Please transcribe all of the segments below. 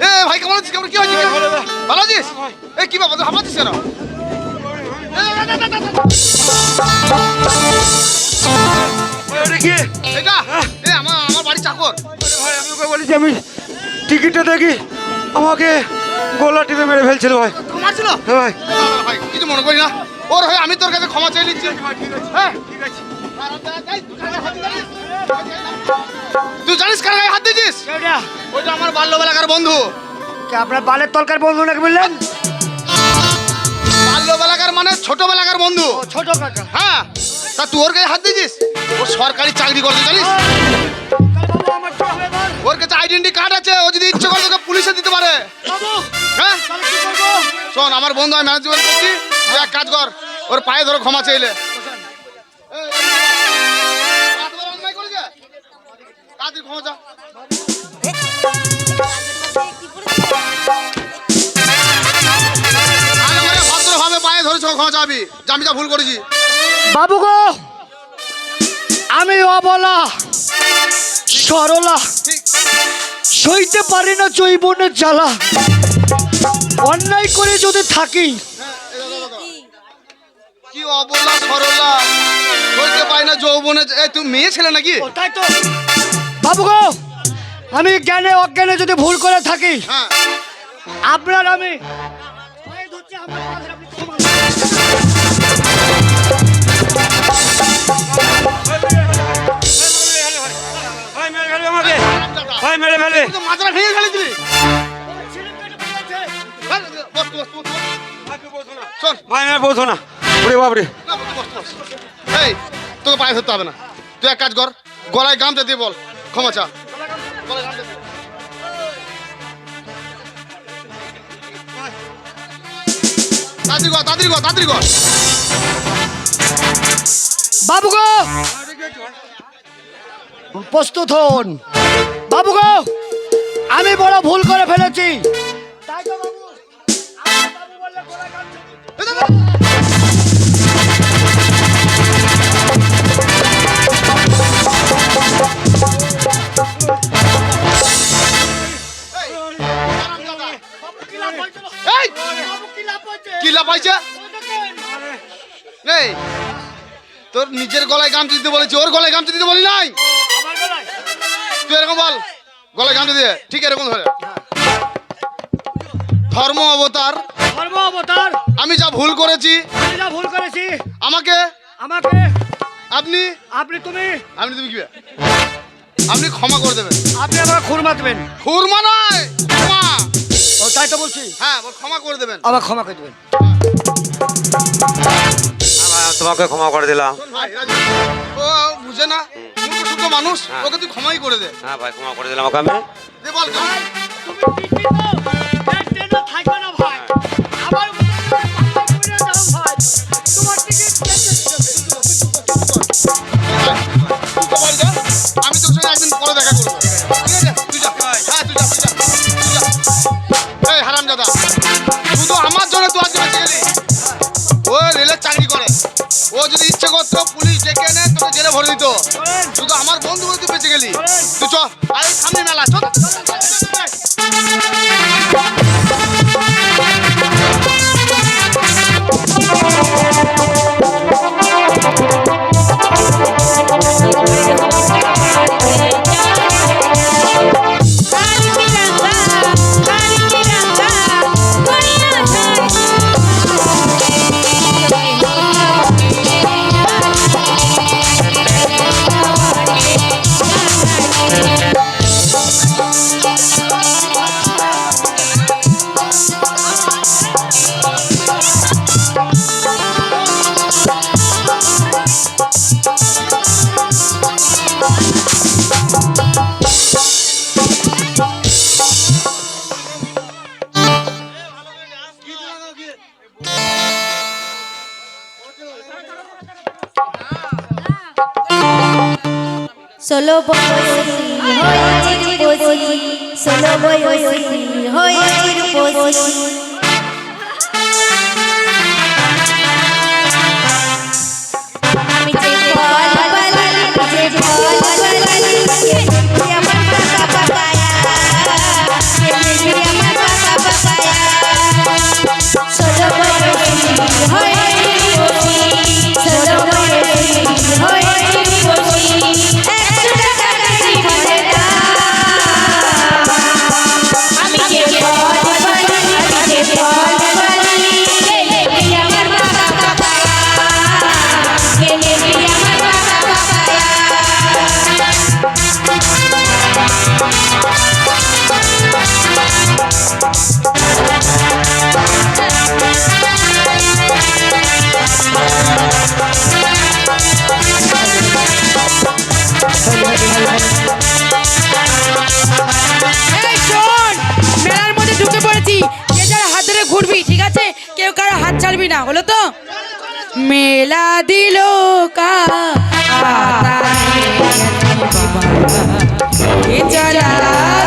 এ ভাই কেমন আছিস? কেমন কি হয়েছে? ভালো আছিস? এ কি বাবা তুই হাঁপাচ্ছিস কেন? এ আমার আমার বাড়ির চাকর। ভাই আমি বলেছি আমি টিকিটটা দেখি। আমাকে গোলা টিপে মেরে ফেলছিল ভাই। মারছিল হ্যাঁ, ভাই। ভাই কিছু মনে করি না। ওর হয়ে আমি তোর কাছে ক্ষমা চাই নিচ্ছি। হ্যাঁ? তুই জানিস কার কেউটা ওইটা আমার বাল্যবেলাকার বন্ধু কে আপনার বালের তলকার বন্ধু নাকি বললেন বাল্যবেলাকার মানে ছোটবেলাকার বন্ধু ও ছোট কাকা হ্যাঁ তা তুই ওর গায়ে হাত দিয়েছিস ও সরকারি চাকরি করছে জানিস? ওর কাছে আইডেন্টি কার্ড আছে ও যদি ইচ্ছে করে তোকে পুলিশে দিতে পারে হ্যাঁ শোন আমার বন্ধু আমি ম্যানেজমেন্ট করছি তুই এক কাজ কর ওর পায়ে ধরো ক্ষমা চাইলে ক্ষমা চা পায়ে ধরেছ ক্ষমা চাবি যে আমি যা ভুল করেছি। বাবু গো আমি অবলা সরলা সইতে পারি না জৈবনের জ্বালা। অন্যায় করে যদি থাকি। কি অবলা সরলা বলতে পাই না যৌবনে তুমি মেয়ে ছেলে নাকি? তাই তো? বাবু গো আমি জ্ঞানে অজ্ঞানে যদি ভুল করে থাকি হ্যাঁ। আপনার আমি পৌঁছো না। তোকে পায়ে ধরতে হবে না। তুই এক কাজ কর গলায় গামছা দিয়ে বল। ক্ষমা চা। তাড়াতাড়ি কর তাড়াতাড়ি কর তাড়াতাড়ি কর বাবু। গো! প্রস্তুত হন। বাবু গো! আমি বড় ভুল করে ফেলেছি। তাই তো বাবু আমার বাবু বললে এই, কি। এই! তোর নিজের গলায় গামছা দিতে বলেছি ওর গলায় গামছা দিতে বলি নাই? তুই এরকম বল গলায় গামছা দিয়ে ঠিক এরকম ধরে। ধর্ম অবতার। ধর্ম অবতার। আমি যা ভুল করেছি আমি যা ভুল করেছি আমাকে? আমাকে? আপনি? আপনি তুমি? আপনি তুমি কি? আপনি ক্ষমা করে দেবেন। আপনি আমাকে খুরমা দেবেন খুরমা নয় ক্ষমা। তাই তো বলছি হ্যাঁ বল ক্ষমা করে দেবেন। আবার ক্ষমা করে দেবেন। হ্যাঁ ভাই, তোমাকে ক্ষমা করে দিলাম। ভাই, ও বুঝে না? মূর্খ মানুষ হ্যাঁ। ওকে তুই ক্ষমাই করে দে। হ্যাঁ ভাই ক্ষমা করে দিলাম ওকে আমি। দে বল তুমি থাকবে না। আরে সামনে মেলা চল। ষোলো বয়সী হয়ে রূপসী ষোলো বয়সী হয়ে রূপসী। ঢুকে পড়েছি। কে যার হাত ধরে ঘুরবি, ঠিক আছে? কেউ কারও হাত ছাড়বি না, বলো তো? মেলা দিল কা চলা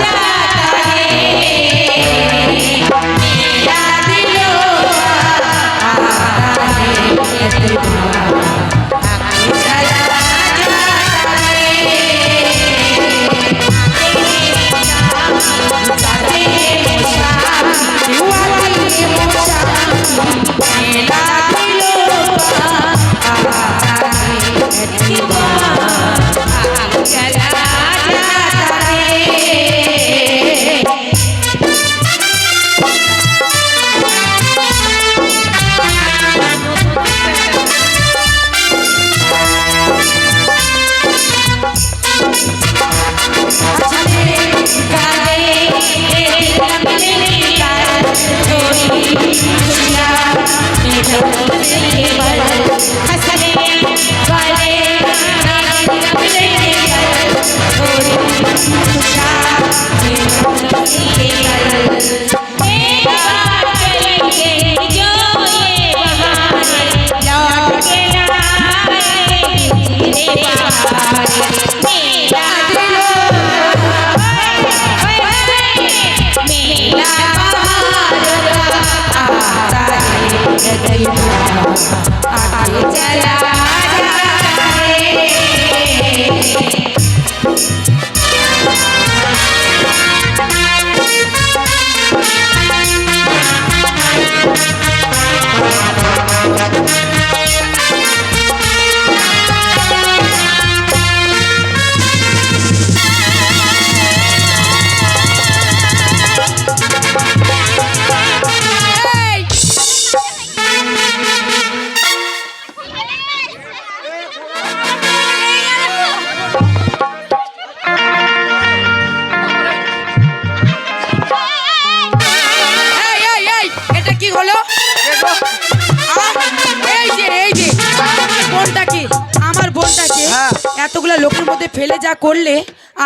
ফেলে যা করলে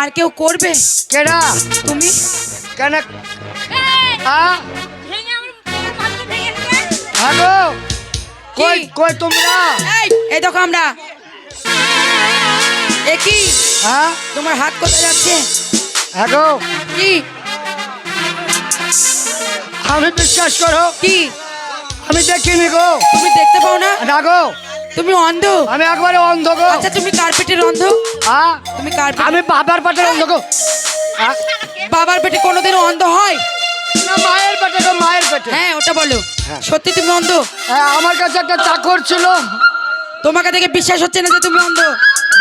আর কেউ করবে? কেডা? তুমি? কেন? হ্যাঁ হ্যালো কই কই তোমরা? এই এই দেখো আমরা। এ কি? হ্যাঁ তোমার হাত কোথায় যাচ্ছে? হ্যালো কি? আমি বিশ্বাস করো। কি? আমি দেখিনি গো। তুমি দেখতে পাও না? না গো তুমি অন্ধ। আমি একবারে অন্ধ গো। আচ্ছা তুমি কার্পেটের অন্ধ? হ্যাঁ তুমি কার্পেট আমি বাবার পাটের অন্ধ গো? বাবার পেটে কোনোদিনও অন্ধ হয়? না মায়ের পেটে গো মায়ের পেটে। হ্যাঁ ওটা বলো। হ্যাঁ। সত্যি তুমি অন্ধ? হ্যাঁ, আমার কাছে একটা চাকর ছিল। তোমাকে দেখে বিশ্বাস হচ্ছে না যে তুমি অন্ধ?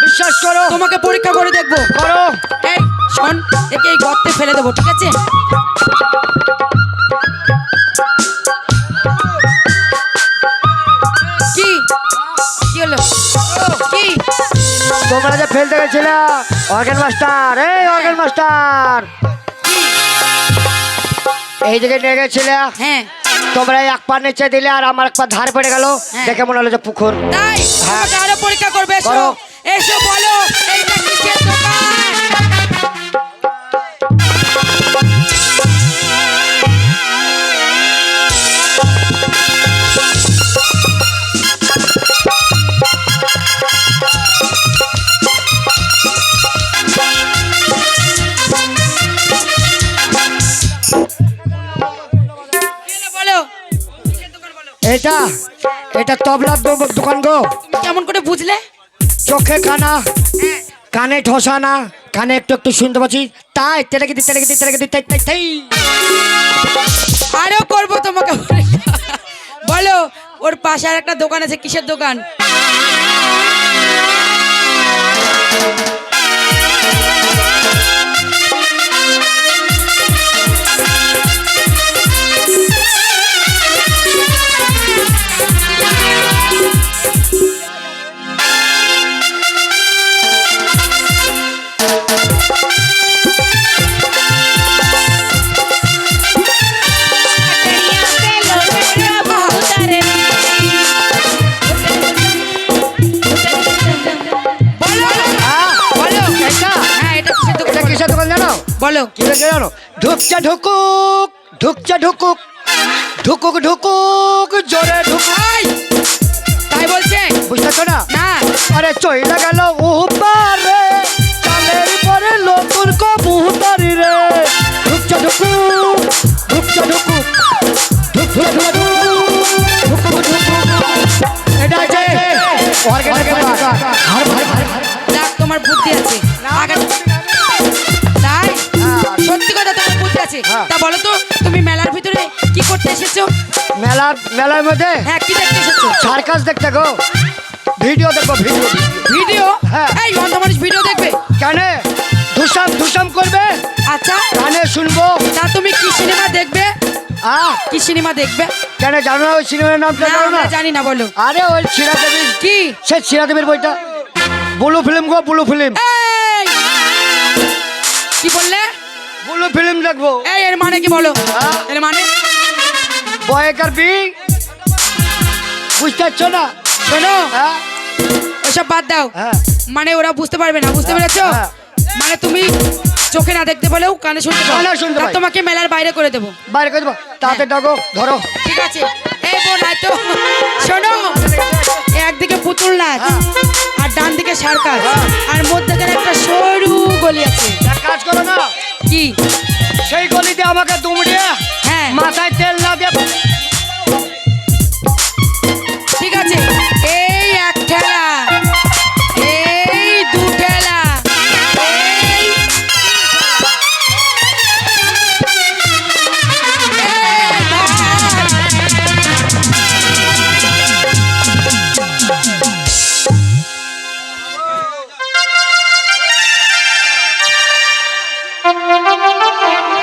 বিশ্বাস করো। তোমাকে পরীক্ষা করে দেখব। করো। এই শোন একে এই গর্তে ফেলে দেবো ঠিক আছে? তোমরা যে ফেলতে গেছিল। অর্গেন মাস্টার এই অর্গেন মাস্টার এই দিকে নিয়ে গেছিল। হ্যাঁ। তোমরা এক পা নিচে দিলে আর আমার এক পা ধার পড়ে গেল। হ্যাঁ। দেখে মনে হলো যে পুকুর। তাই? তোমাকে আরও পরীক্ষা করবে এসো। এসো বলো। এইটা কিসের দোকান। এটা তবলার দোকান গো। কেমন করে বুঝলে? চোখে কানা হ্যাঁ। কানে ঠসা না কানে একটু একটু শুনতে পাচ্ছি। তাই তেলেকে দি তেলেকে দি তেলেকে দি তাই তাই তাই। আরও করব তোমাকে। বলো ওর পাশে আর একটা দোকান আছে কিসের দোকান? বলো কি জানো? ঢুকছে ঢুকুক ঢুকছে ঢুকুক ঢুকুক ঢুকুক জোরে ঢুকাই তাই বলছে? বুঝতেছো না? না। আরে চইলা গেল উপারে কালের পরে নতুন কবুতারি রে। ঢুকছে ঢুকুক ঢুকছে ঢুকুক ঢুকুক ঢুকুক এটা তা বলো তো তুমি মেলার ভিতরে কি করতে এসেছ? মেলার মেলার মধ্যে হ্যাঁ কি দেখতে এসেছ? সার্কাস দেখতে গো। ভিডিও দেখব ভিডিও। ভিডিও? হ্যাঁ। এই অন্ধ মানুষ ভিডিও দেখবে? কেন ধুসাম ধুসাম করবে। আচ্ছা। গানে শুনব। তা তুমি কি সিনেমা দেখবে? আহ কি সিনেমা দেখবে? কেন জানো না ওই সিনেমার নামটা জানো না? জানি না বলো। আরে ওই ছিড়া দেবীর কি? সে ছিড়া দেবীর বইটা। বুলু ফিল্ম গো বুলু ফিল্ম। কি বললে? বুলু ফিল্ম দেখব। এই এর মানে কি বলো? হ্যাঁ। এর মানে? বয়কার বি বুঝতে পারছ না? শোনো। হ্যাঁ? ওসব বাদ দাও। হ্যাঁ। মানে ওরা বুঝতে পারবে না বুঝতে পেরেছ। মানে তুমি চোখে না দেখতে বলেও কানে শুনতে তা তোমাকে মেলার বাইরে করে দেবো। বাইরে করে দেবো। তাতে ডাকো ধরো। ঠিক আছে। এই বোন তো। শোনো একদিকে পুতুল নাচ। আর ডান দিকে সার্কাস আর মধ্যখানে একটা সরু গলি আছে। কাজ করো না। কি? সেই গলিতে আমাকে দুমড়ে হ্যাঁ। মাথায় তেল না দিয়ে